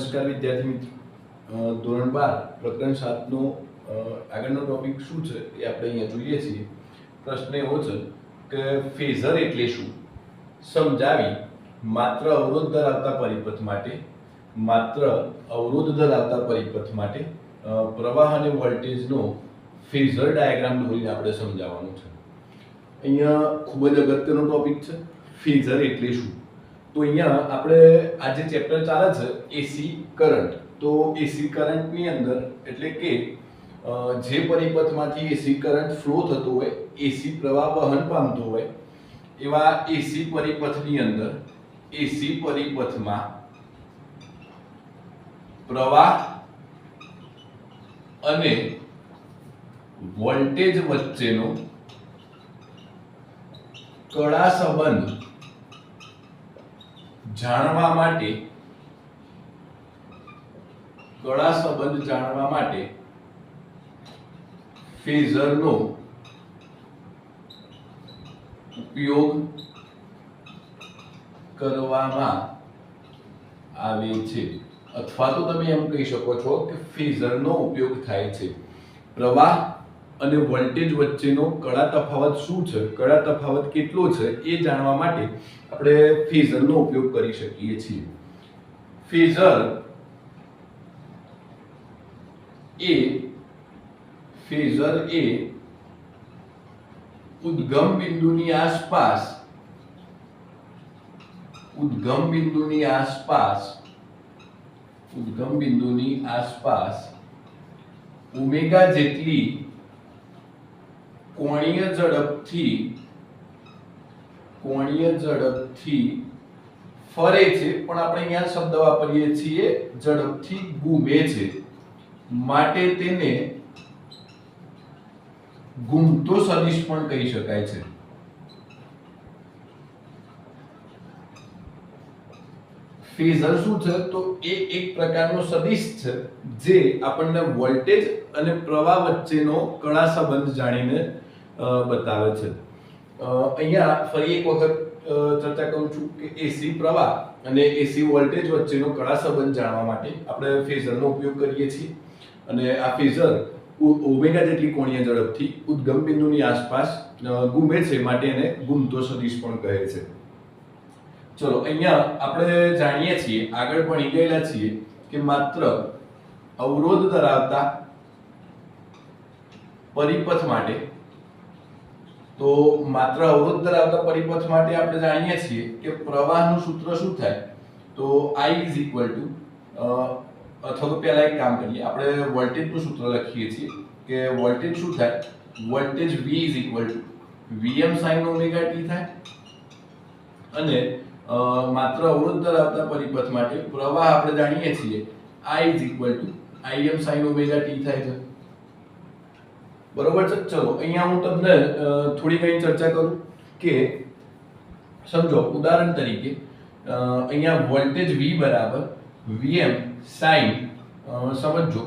નમસ્કાર વિદ્યાર્થી મિત્રો. ધોરણ બાર, પ્રકરણ સાતનો આગળનો ટોપિક શું છે એ આપણે અહીંયા જોઈએ છીએ. પ્રશ્ન એવો છે કે ફેઝર એટલે શું? સમજાવી માત્ર અવરોધ ધરાવતા પરિપથ માટે, માત્ર અવરોધ ધરાવતા પરિપથ માટે પ્રવાહ અને વોલ્ટેજનો ફેઝર ડાયાગ્રામ દોરીને આપણે સમજાવવાનું છે. અહીંયા ખૂબ જ અગત્યનો ટોપિક છે. ફેઝર એટલે શું? તો અહીંયા આપણે આ જે ચેપ્ટર ચાલે છે એસી કરંટ તો એસી કરંટની અંદર એટલે કે જે પરિપથમાંથી એસી કરંટ ફ્લો થતો હોય એસી પ્રવાહ વહન પામતો હોય, એવા એસી પરિપથની અંદર એસી પરિપથમાં પ્રવાહ અને વોલ્ટેજ વચ્ચેનો કડા સંબંધ જાણવા માટે, કળા સંબંધ જાણવા માટે ફેઝરનો ઉપયોગ કરવામાં આવે છે. અથવા તો તમે એમ કહી શકો છો કે ફેઝરનો ઉપયોગ થાય છે. પ્રવાહ અને વોલ્ટેજ વચ્ચેનો કડા તફાવત શું છે? કડા તફાવત કેટલો છે? એ જાણવા માટે આપણે ફેઝરનો ઉપયોગ કરી શકીએ છીએ. ફેઝર એ ફેઝર એ ઉદ્ગમ બિંદુની આસપાસ, ઉદ્ગમ બિંદુની આસપાસ, ઉદ્ગમ બિંદુની આસપાસ ઓમેગા જેટલી કોણીય ઝડપથી કોણીય ઝડપથી ફરે છે, પણ આપણે અહીંયા શબ્દ વાપરીએ છીએ, ઝડપથી ગુમે છે. માટે તેને ગુમતો સદિશ પણ કહી શકાય છે. ફેઝર શું છે? તો એ એક પ્રકારનો સદિશ છે, જે આપણને વોલ્ટેજ અને પ્રવાહ વચ્ચેનો કળા સંબંધ જાણીને બતાવે છે. અહીંયા ફરી એક વખત ચર્ચા કરું છું કે એસી પ્રવાહ અને એસી વોલ્ટેજ વચ્ચેનો કડા સંબંધ જાણવા માટે આપણે ફેઝરનો ઉપયોગ કરીએ છીએ. અને આ ફેઝર ઓમેગા જેટલી કોણીય ઝડપથી ઉદ્ગમ બિંદુની આસપાસ ગુમે છે માટે એને ગુમતો સદિશ પણ કહે છે. ચલો, અહીંયા આપણે જાણીએ છીએ, આગળ ભણી ગયેલા છીએ કે માત્ર અવરોધ ધરાવતા પરિપથ માટે તો માત્ર અવરોધ ધરાવતા પરિપથ માટે આપણે જાણીએ છીએ કે પ્રવાહનું સૂત્ર શું થાય? તો I ઇઝ ઇક્વલ ટુ અથવા તો પહેલા એક કામ કરીએ. આપણે વોલ્ટેજનું સૂત્ર લખીએ છીએ કે વોલ્ટેજ શું થાય? Voltage V is equal to Vm sin omega t થાય. અને માત્ર અવરોધ ધરાવતા પરિપથ માટે પ્રવાહ આપણે જાણીએ છીએ I is equal to Im sin omega t થાય છે. બરોબર છે? ચલો, અહીંયા હું તમને થોડી ઘણી ચર્ચા કરું કે, સમજો, ઉદાહરણ તરીકે અહીંયા વોલ્ટેજ V બરાબર Vm સાઈન સમજો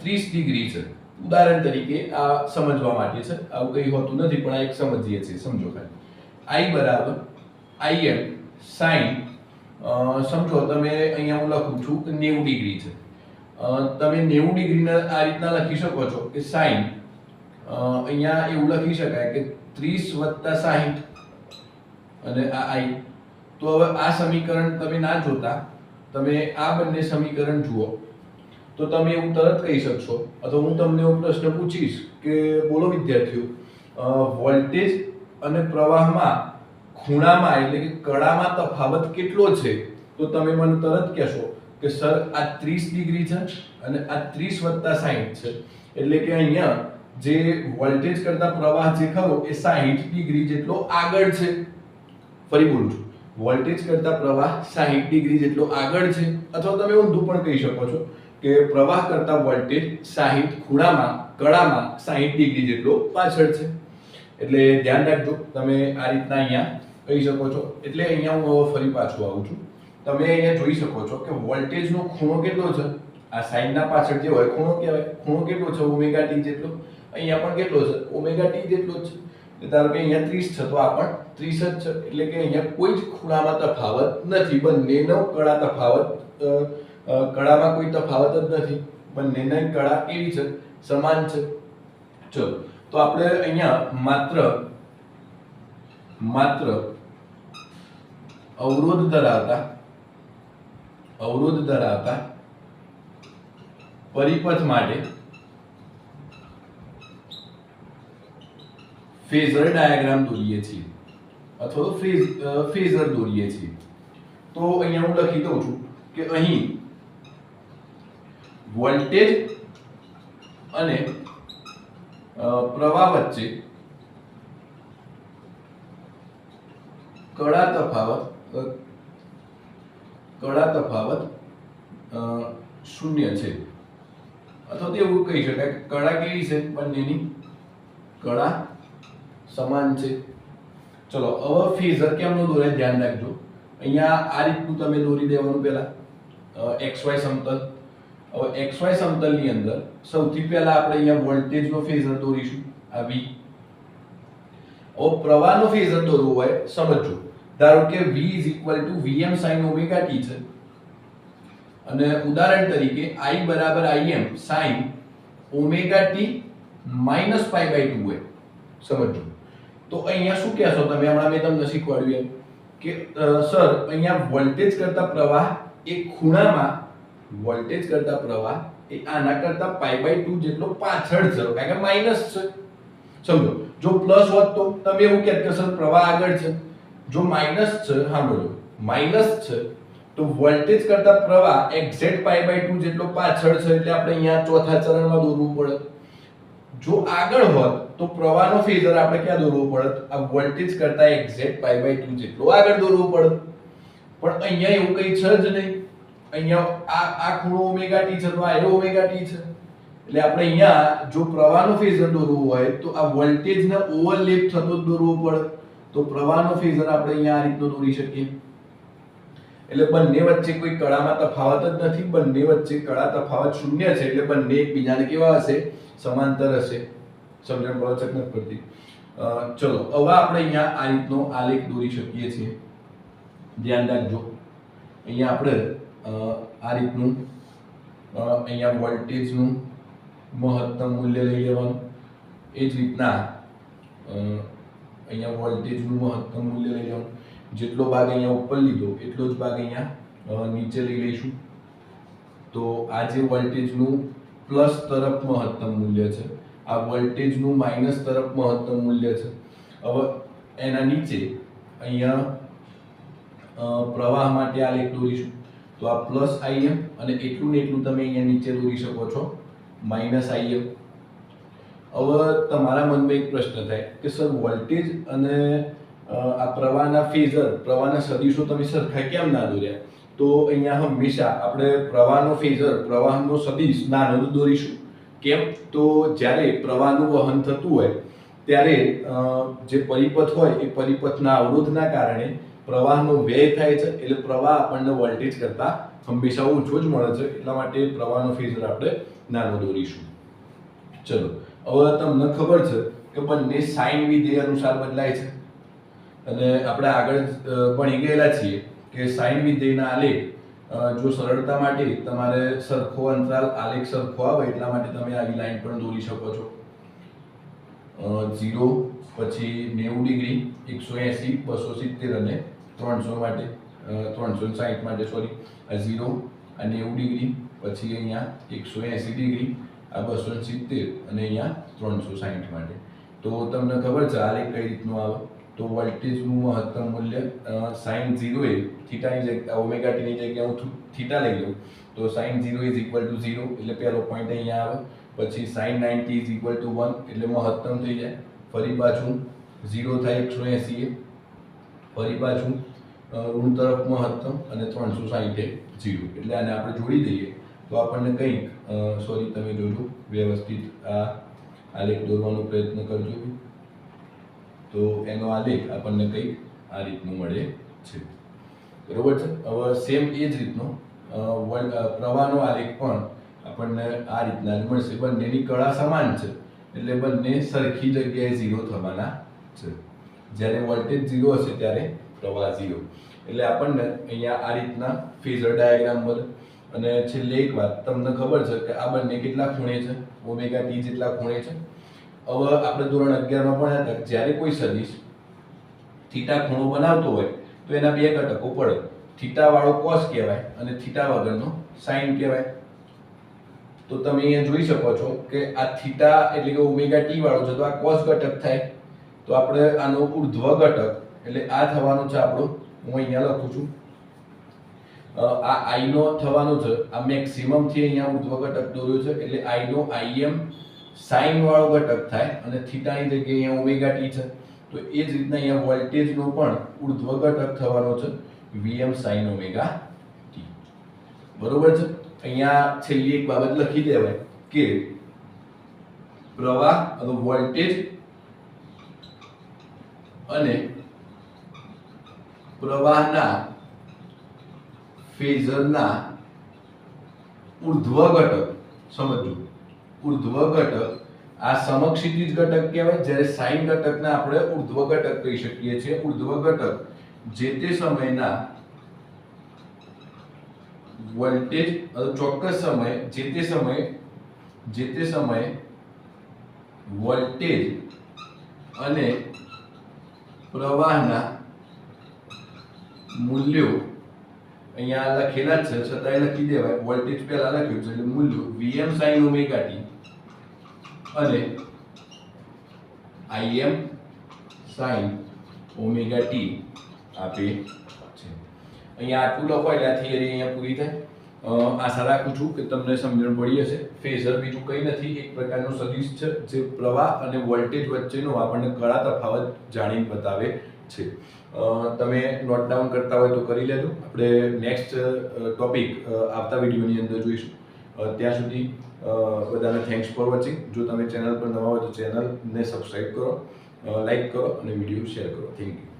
ત્રીસ ડિગ્રી છે. ઉદાહરણ તરીકે આ સમજવા માટે છે. આવું કંઈ હોતું નથી, પણ આ એક સમજીએ છીએ. સમજો ખાલી. I બરાબર Im સાઈન સમજો, તમે અહીંયા હું લખું છું નેવું ડિગ્રી છે. તમે નેવું ડિગ્રીના આ રીતના લખી શકો છો કે સાઈન અહીંયા એવું લખી શકાય કે 30 વત્તા 60 અને આ આઈ. તો હવે આ સમીકરણ તમે ના જોતા, તમે આ બંને સમીકરણ જુઓ. તો તમે એવું તરત કહી શકશો. અથવા હું તમને એવો પ્રશ્ન પૂછીશ કે બોલો વિદ્યાર્થીઓ વોલ્ટેજ અને પ્રવાહમાં ખૂણામાં એટલે કે કળામાં તફાવત કેટલો છે? તો તમે મને તરત કહેશો. કે સર, આ 30 ડિગ્રી છે અને આ 30 વત્તા 60 છે. એટલે કે અહીંયા જે વોલ્ટેજ કરતા પ્રવાહ જે ખરો, એ 60 ડિગ્રી જેટલો આગળ છે. ફરી બોલું છું. વોલ્ટેજ કરતા પ્રવાહ 60 ડિગ્રી જેટલો આગળ છે. અથવા તમે ઊંધું પણ કહી શકો છો કે પ્રવાહ કરતા વોલ્ટેજ 60 ખૂણામાં, કળામાં 60 ડિગ્રી જેટલો પાછળ છે. એટલે ધ્યાન રાખજો, તમે આ રીતના અહીંયા કહી શકો છો. એટલે અહીંયા હું ફરી પાછું આવું છું. તમે અહીંયા જોઈ શકો છો કે વોલ્ટેજનો ખૂણો કેટલો છે? આ સાઇનના પાછળ જે હોય, ખૂણો કહેવાય. ખૂણો કેટલો છે? ઓમેગા ટી જેટલો. અહીંયા પણ કેટલો છે? ઓમેગા ટી જેટલો જ છે. ધારો કે અહીંયા 30 છે, તો આ પણ 30 જ છે. એટલે કે અહીંયા કોઈ જ ખૂણામાં તફાવત નથી. બંનેનો કળા તફાવત કળામાં કોઈ તફાવત જ નથી. બંનેની કળા કેવી છે, સમાન છે. ચલો, તો આપણે અહીંયા માત્ર માત્ર અવરોધ ધરાવતા અવરોધ ધરાવતા પરિપથ માટે ફેઝર ડાયાગ્રામ દોરીએ છીએ. અથવા તો ફેઝ ફેઝર દોરીએ છીએ. તો અહીંયા હું લખી દઉં છું કે અહીં વોલ્ટેજ અને પ્રવાહ વચ્ચે કળા તફાવત કળા તફાવત શૂન્ય છે. અથવા તો એવું કહી શકાય કે કળા કેવી છે બંનેની? કળા સમાન છે. ચલો, હવે ફેઝર કેમનું દોરે ધ્યાન રાખજો. અહીંયા આ રીતનું તમે દોરી દેવાનું પહેલાં. એક્સ વાય સમતલ. હવે એક્સ વાય સમતલની અંદર સૌથી પહેલાં આપણે અહીંયા વોલ્ટેજનો ફેઝર દોરીશું, આ વી હવે પ્રવાહનો ફેઝર દોરવો હોય સમજો ધારો કે V Vm sin omega t છે. અને ઉદાહરણ તરીકે I બરાબર Im sin omega t minus pi by 2 હોય. સમજો. તો અહીંયા શું કહેશો તમે? હમણાં મેં તમને શીખવાડ્યું એમ કે સર અહીંયા વોલ્ટેજ કરતા પ્રવાહ એ ખૂણામાં વોલ્ટેજ કરતા પ્રવાહ એ આના કરતા પાઈ બાય ટુ જેટલો પાછળ છે. કારણ કે માઇનસ છે. સમજો. જો પ્લસ હોત તો તમે એવું કહેત કે સર પ્રવાહ આગળ છે. જો માઇનસ છે સાંભળો માઇનસ છે, તો વોલ્ટેજ કરતા પ્રવાહ એક્ઝેક્ટ પાઈ બાય ટુ જેટલો પાછળ છે, એટલે આપણે અહીંયા ચોથા ચરણમાં દોરવું પડે. જો આગળ હોત, તો પ્રવાહનો ફેઝર આપણે ક્યાં દોરવો પડત આ વોલ્ટેજ કરતા એક્ઝેક્ટ પાઈ બાય ટુ જેટલો આગળ દોરવું પડત પણ અહીંયા એવું કંઈ છે જ નહીં. અહીંયા આ આ ખૂણો ઓમેગા ટી છે, તો આ એ ઓમેગા ટી છે. એટલે આપણે અહીંયા જો પ્રવાહનો ફેઝર દોરવું હોય, તો આ વોલ્ટેજને ઓવરલેપ થતો દોરવો પડે. તો પ્રવાહનો ફેઝર આપણે અહીંયા આ રીતનો દોરી શકીએ. એટલે બંને વચ્ચે કોઈ કળામાં તફાવત જ નથી, બંને વચ્ચે કળા તફાવત શૂન્ય છે, એટલે બંને એકબીજાને કેવા હશે? સમાંતર હશે. સમજણ પડે છે કે નથી પડતી. ચલો, હવે આપણે અહીંયા આ રીતનો આલેખ દોરી શકીએ છીએ. ધ્યાન રાખજો. અહીંયા આપણે આ રીતનું અહીંયા વોલ્ટેજનું મહત્તમ મૂલ્ય લઈ લેવાનું. એ જ રીતના અહીંયા વોલ્ટેજનું મહત્તમ મૂલ્ય લઈ લેવાનું જેટલો ભાગ અહીંયા ઉપર લીધો, એટલો જ ભાગ અહીંયા નીચે લઈ લઈશું. તો આ જે વોલ્ટેજનું પ્લસ તરફ મહત્તમ મૂલ્ય છે, આ વોલ્ટેજનું માઇનસ તરફ મહત્તમ મૂલ્ય છે. હવે એના નીચે અહીંયા પ્રવાહ માટે આ લેખ દોરીશું. તો આ પ્લસ આઈએમ અને એટલું ને એટલું તમે અહીંયા નીચે દોરી શકો છો. માઇનસ આઈએમ હવે તમારા મનમાં એક પ્રશ્ન થાય કે સર, વોલ્ટેજ અને આ પ્રવાહના ફેઝર, પ્રવાહના સદીશો તમે સરખા કેમ ના દોર્યા? તો અહીંયા હંમેશા આપણે પ્રવાહનો ફેઝર, પ્રવાહનો સદીશ નાનો દોરીશું. કેમ? તો જ્યારે પ્રવાહનું વહન થતું હોય, ત્યારે જે પરિપથ હોય, એ પરિપથના અવરોધના કારણે પ્રવાહનો વ્યય થાય છે, એટલે પ્રવાહ આપણને વોલ્ટેજ કરતા હંમેશા ઓછો જ મળે છે. એટલા માટે પ્રવાહનો ફેઝર આપણે નાનો દોરીશું. ચલો. હવે તમને ખબર છે કે બંને સાઇન વિધેય અનુસાર બદલાય છે. અને આપણે આગળ ભણી ગયેલા છીએ કે સાઇન વિધેયના આલેખ જો સરળતા માટે તમારે સરખો અંતરાલ આલેખ સરખો આવે એટલા માટે તમે આવી લાઈન પણ દોરી શકો છો. ઝીરો પછી નેવું ડિગ્રી, એકસો એંસી, બસો સિત્તેર અને ત્રણસો માટે ત્રણસો સાહીઠ માટે સોરી ઝીરો આ નેવું ડિગ્રી, પછી અહીંયા એકસો એંસી ડિગ્રી આ બસો સિત્તેર અને અહીંયા ત્રણસો સાહીઠ માટે. તો તમને ખબર છે, આ લેખ કઈ રીતનું આવે? તો વોલ્ટેજનું મહત્તમ મૂલ્ય સાઈન ઝીરો એ થીટાની જગ્યા ઓમેગા ટીની જગ્યાએ હું થીટા લઈ લઉં. તો sine zero is equal to zero એટલે પહેલો પોઈન્ટ અહીંયા આવે. પછી sine ninety is equal to one એટલે મહત્તમ થઈ જાય. ફરી પાછું ઝીરો થાય એકસો એંસી ફરી પાછું ઋણ તરફ મહત્તમ અને ત્રણસો સાહીઠે ઝીરો એટલે આને આપણે જોડી દઈએ. તો આપણને કંઈક સોરી તમે જોજો વ્યવસ્થિત આ આલેખ દોરવાનો પ્રયત્ન કરજો. તો એનો આલેખ આપણને કંઈક આ રીતનું મળે છે. બરોબર છે? હવે સેમ એ જ રીતનો પ્રવાહનો આલેખ પણ આપણને આ રીતના જ મળશે. બંનેની કળા સમાન છે. એટલે બંને સરખી જગ્યાએ ઝીરો થવાના છે. જ્યારે વોલ્ટેજ ઝીરો હશે ત્યારે પ્રવાહ ઝીરો એટલે આપણને અહીંયા આ રીતના ફેઝર ડાયાગ્રામ મળે અને છેલ્લે એક વાત તમને ખબર છે કે આ બંને કેટલા ખૂણે છે? ઓમેગા ટી જેટલા ખૂણે છે. હવે આપણે ધોરણ અગિયારમાં ભણ્યા હતા. જ્યારે કોઈ સદીશ થીટા ખૂણો બનાવતો હોય, તો એના બે ઘટકો પડે. થીટા વાળો કોસ કહેવાય અને થીટા વગરનો સાઇન કહેવાય. તો તમે અહીંયા જોઈ શકો છો કે આ થીટા એટલે કે ઓમેગા ટી વાળો છે, તો આ કોસ ઘટક થાય. તો આપણે આનો ઉર્ધ્વ ઘટક, એટલે આ થવાનું છે આપણું, હું અહીંયા લખું છું. આ આઈ નો થવાનો છે. આ મેક્સિમમથી અહીંયા ઉર્ધ્વ ઘટક દોર્યો છે, એટલે આઈ નો આઈએમ સાઈન વાળો ઘટક થાય અને થીટાની જગ્યાએ અહીંયા ઓમેગા ટી છે. તો એ જ રીતના અહીંયા વોલ્ટેજ નો પણ ઉર્ધ્વ ઘટક થવાનો છે વીએમ સાઈન ઓમેગા ટી બરોબર છે? અહીંયા છેલ્લી એક બાબત લખી દેવાય કે પ્રવાહ અથવા વોલ્ટેજ અને પ્રવાહના ફેઝરના ઉર્ધ્વ ઘટક સમજો ઉર્ધ્વ ઘટક, આ સમક્ષિતિજ ઘટક કહેવાય, જ્યારે સાઈન ઘટકને આપણે ઉર્ધ્વ ઘટક કહી શકીએ છીએ. ઉર્ધ્વ ઘટક જે તે સમયના વોલ્ટેજ ચોક્કસ સમય, જે તે સમયે, જે તે સમયે વોલ્ટેજ અને પ્રવાહના મૂલ્યો અહીંયા લખેલા જ છે, છતાંય લખી દેવાય. વોલ્ટેજ પહેલા લખ્યું છે, એટલે મૂલ્યો Vm sin ઓમેગા t અને Im sin ઓમેગા t આપે છે. અહીંયા આટલું લખો, એટલે આ થિયરી અહીંયા પૂરી થાય. આશા રાખું છું કે તમને સમજણ પડી હશે. ફેઝર બીજું કંઈ નથી, એક પ્રકારનો સદિશ છે, જે પ્રવાહ અને વોલ્ટેજ વચ્ચેનો આપણને કળા તફાવત જાણીને બતાવે છે. તમે નોટ ડાઉન કરતા હોય તો કરી લેજો. આપણે નેક્સ્ટ ટોપિક આવતા વિડીયોની અંદર જોઈશું. ત્યાં સુધી બધાને થેન્ક્સ ફોર વોચિંગ જો તમે ચેનલ પર નવા હોય તો ચેનલને સબસ્ક્રાઈબ કરો લાઈક કરો અને વીડિયો શેર કરો. Thank you